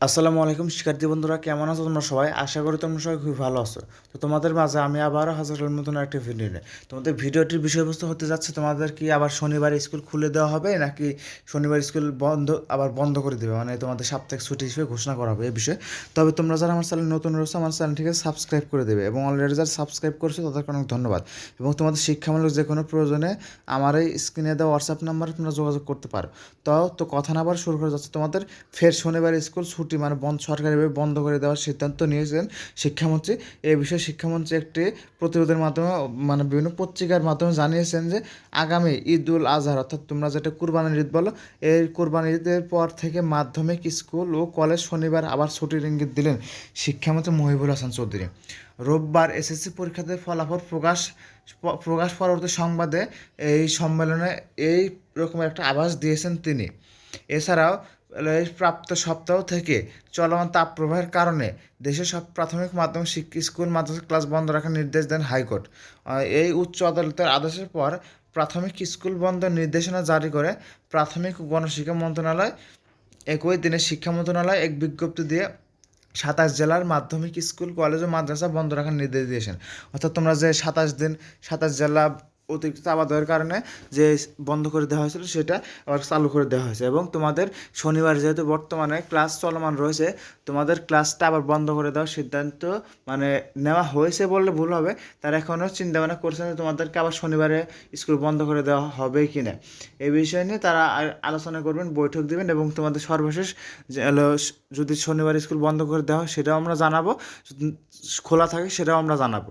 আসসালামু আলাইকুম, শিক্ষার্থী বন্ধুরা, কেমন আছো তোমরা সবাই? আশা করি তোমরা সবাই খুবই ভালো আছো। তো তোমাদের মাঝে আমি আবারও হাজারের মতন একটা ভিডিও নিয়ে। তোমাদের ভিডিওটির বিষয়বস্তু হতে যাচ্ছে, তোমাদের কি আবার শনিবার স্কুল খুলে দেওয়া হবে, নাকি শনিবার স্কুল বন্ধ, আবার বন্ধ করে দেবে? মানে তোমাদের সাপ্তাহিক ছুটি হিসেবে ঘোষণা করা হবে এই বিষয়ে। তবে তোমরা যারা আমার চ্যানেল নতুন রয়েছে, আমার চ্যানেলটিকে সাবস্ক্রাইব করে দেবে এবং অলরেডি যারা সাবস্ক্রাইব করেছ তাদেরকে অনেক ধন্যবাদ। এবং তোমাদের শিক্ষামূলক যে কোনো প্রয়োজনে আমার এই স্ক্রিনে দেওয়া হোয়াটসঅ্যাপ নাম্বারে তোমরা যোগাযোগ করতে পারো। তো তো কথা না আবার শুরু করে যাচ্ছে তোমাদের। ফের শনিবার স্কুল ছুটি মানে বন্ধ সরকারিভাবে বন্ধ করে দেওয়ার সিদ্ধান্ত নিয়েছেন শিক্ষামন্ত্রী। এ বিষয়ে শিক্ষামন্ত্রী একটি প্রতিরোধের মাধ্যমে মানে বিভিন্ন পত্রিকার মাধ্যমে জানিয়েছেন যে আগামী ঈদ উল আজহার, অর্থাৎ তোমরা যেটা কুরবানির ঈদ বলো, এই কুরবানির ঈদের পর থেকে মাধ্যমিক, স্কুল ও কলেজ শনিবার আবার ছুটির ইঙ্গিত দিলেন শিক্ষামন্ত্রী মহিবুল হাসান চৌধুরী। রোববার এসএসসি পরীক্ষাতে ফলাফল প্রকাশ প্রকাশ পরবর্তী সংবাদে এই সম্মেলনে এই রকমের একটা আভাস দিয়েছেন তিনি। এছাড়াও প্রাপ্ত সপ্তাহ থেকে চলমান তাপপ্রবাহের কারণে দেশের সব প্রাথমিক মাধ্যমিক শিক্ষা, স্কুল মাদ্রাসা ক্লাস বন্ধ রাখার নির্দেশ দেন হাইকোর্ট। এই উচ্চ আদালতের আদেশের পর প্রাথমিক স্কুল বন্ধ নির্দেশনা জারি করে প্রাথমিক গণশিক্ষা মন্ত্রণালয় একই দিনে শিক্ষা মন্ত্রণালয় এক বিজ্ঞপ্তি দিয়ে সাতাশ জেলার মাধ্যমিক স্কুল, কলেজ ও মাদ্রাসা বন্ধ রাখার নির্দেশ দিয়েছেন। অর্থাৎ তোমরা যে সাতাশ দিন সাতাশ জেলা অতিরিক্ত আবাদের কারণে যে বন্ধ করে দেওয়া হয়েছিল সেটা আবার চালু করে দেওয়া হয়েছে এবং তোমাদের শনিবার যেহেতু বর্তমানে ক্লাস চলমান রয়েছে, তোমাদের ক্লাসটা আবার বন্ধ করে দেওয়ার সিদ্ধান্ত মানে নেওয়া হয়েছে বললে ভুল হবে। তারা এখনও চিন্তা ভাবনা করছেন যে তোমাদেরকে আবার শনিবারে স্কুল বন্ধ করে দেওয়া হবে কি না এই বিষয় নিয়ে তারা আলোচনা করবেন, বৈঠক দিবেন এবং তোমাদের সর্বশেষ যদি শনিবার স্কুল বন্ধ করে দেওয়া হয় সেটাও আমরা জানাব খোলা থাকে সেটাও আমরা জানাব।